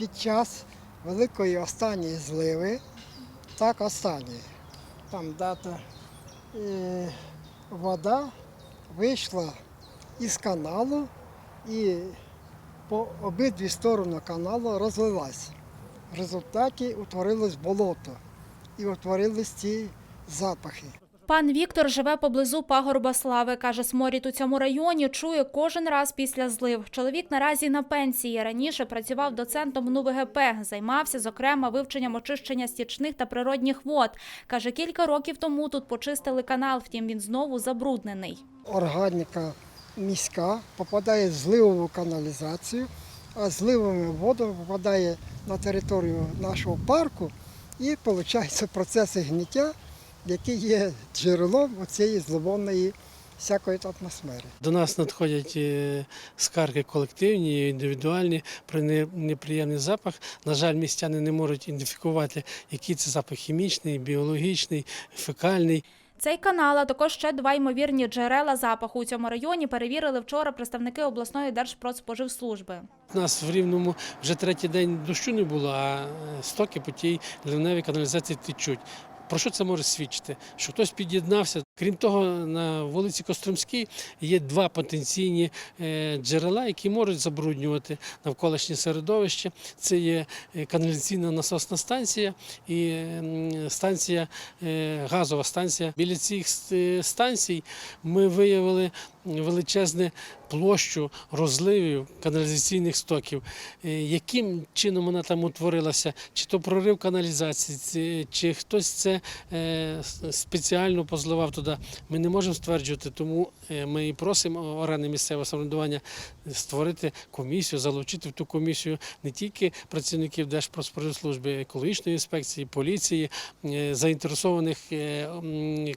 під час великої останньої зливи, так останньої, там дата, е, вода вийшла із каналу і по обидві сторони каналу розлилась. В результаті утворилось болото і утворились ці запахи. Пан Віктор живе поблизу пагорба слави. Каже, сморід у цьому районі чує кожен раз після злив. Чоловік наразі на пенсії. Раніше працював доцентом НУВГП, займався, зокрема, вивченням очищення стічних та природних вод. Каже, кілька років тому тут почистили канал, втім він знову забруднений. Органіка міська попадає в зливову каналізацію, а зливовими водами попадає на територію нашого парку і виходить процеси гниття, які є джерелом цієї зловонної всякої атмосфери. До нас надходять е, скарги колективні, індивідуальні про неприємний запах. На жаль, містяни не можуть ідентифікувати, який це запах хімічний, біологічний, фекальний. Цей канал, а також ще два ймовірні джерела запаху у цьому районі перевірили вчора представники обласної держпродспоживслужби. У нас в Рівному вже третій день дощу не було, а е, стоки по тій ливневій каналізації течуть. Про що це може свідчити? Що хтось під'єднався. Крім того, на вулиці Костромській є два потенційні е, джерела, які можуть забруднювати навколишнє середовище. Це є е, каналізаційна насосна станція і станція, е, газова станція. Біля цих станцій ми виявили величезне площу розливів каналізаційних стоків. Е, Яким чином вона там утворилася? Чи то прорив каналізації, чи хтось це е, спеціально позливав туди? Ми не можемо стверджувати, тому е, ми і просимо органи місцевого самоврядування створити комісію, залучити в ту комісію не тільки працівників Держпродспоживслужби, екологічної інспекції, поліції, заінтересованих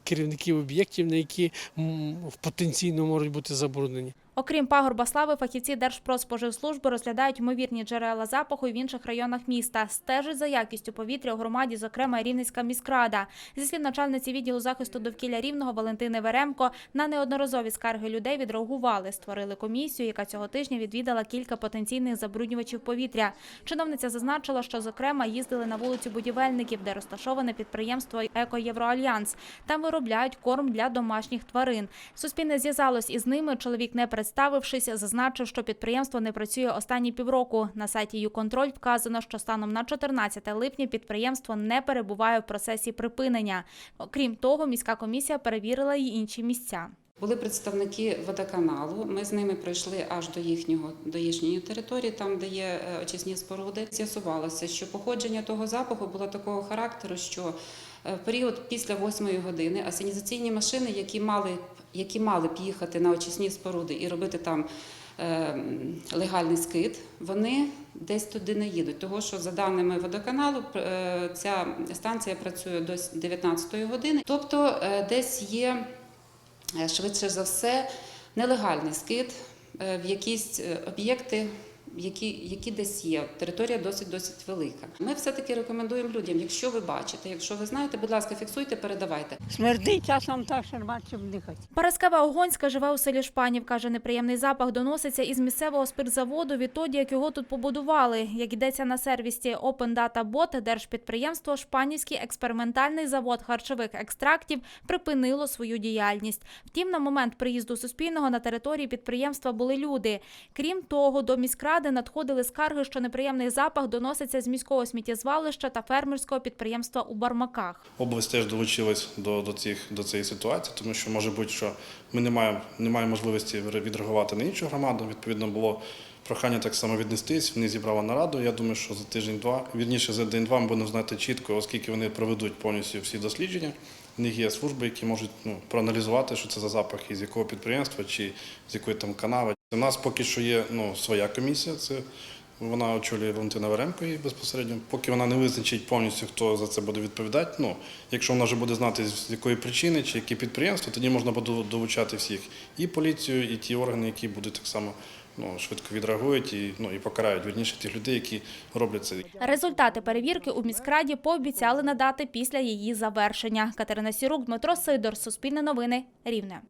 керівників об'єктів, на які м, потенційно можуть бути забруднені. Окрім пагорба слави, фахівці Держпродспоживслужби розглядають ймовірні джерела запаху в інших районах міста. Стежить за якістю повітря у громаді, зокрема Рівненська міськрада. Зі слів начальниці відділу захисту довкілля рівного Валентини Веремко, на неодноразові скарги людей відреагували. Створили комісію, яка цього тижня відвідала кілька потенційних забруднювачів повітря. Чиновниця зазначила, що зокрема їздили на вулицю будівельників, де розташоване підприємство «Еко-Євроальянс». Там виробляють корм для домашніх тварин. Суспільне зв'язалось із ними. Чоловік, не представившись, зазначив, що підприємство не працює останні півроку. На сайті «Юконтроль» вказано, що станом на 14 липня підприємство не перебуває в процесі припинення. Окрім того, міська комісія перевірила й інші місця. Були представники водоканалу. Ми з ними пройшли аж до їхнього до їхньої території, там де є е, очисні споруди. З'ясувалося, що походження того запаху було такого характеру, що в період після 8 години асенізаційні машини, які мали які мали б їхати на очисні споруди і робити там е, легальний скид, вони десь туди не їдуть. Того, що за даними водоканалу, е, ця станція працює до 19 години, тобто е, десь є е, швидше за все нелегальний скид е, в якісь е, об'єкти. Які, які десь є, територія досить досить велика. Ми все-таки рекомендуємо людям, якщо ви бачите, якщо ви знаєте, будь ласка, фіксуйте, передавайте. Смердить часом так, що нема дихати. Параскева Огонська живе у селі Шпанів. Каже, неприємний запах доноситься із місцевого спиртзаводу відтоді, як його тут побудували. Як йдеться на сервісі Open Data Bot, держпідприємство Шпанівський експериментальний завод харчових екстрактів припинило свою діяльність. Втім, на момент приїзду Суспільного на території підприємства були люди. Крім того, до міськради надходили скарги, що неприємний запах доноситься з міського сміттєзвалища та фермерського підприємства у Бармаках. Область теж долучилась до, до, цих, до цієї ситуації, тому що може бути, що ми не маємо, не маємо можливості відреагувати на іншу громаду. Відповідно, було прохання так само віднестись. Вони зібрали нараду. Я думаю, що за тиждень-два, вірніше за день-два ми будемо знати чітко, оскільки вони проведуть повністю всі дослідження. В них є служби, які можуть ну, проаналізувати, що це за запах, із якого підприємства чи з якої там канави. У нас поки що є ну, своя комісія. Це вона очолює Валентина Веремко і безпосередньо. Поки вона не визначить повністю, хто за це буде відповідати. Ну, якщо вона вже буде знати, з якої причини чи які підприємства, тоді можна буде долучати всіх і поліцію, і ті органи, які будуть так само ну, швидко відреагують і, ну, і покарають вірніше тих людей, які роблять це. Результати перевірки у міськраді пообіцяли надати після її завершення. Катерина Сірук, Дмитро Сидор, Суспільне новини, Рівне.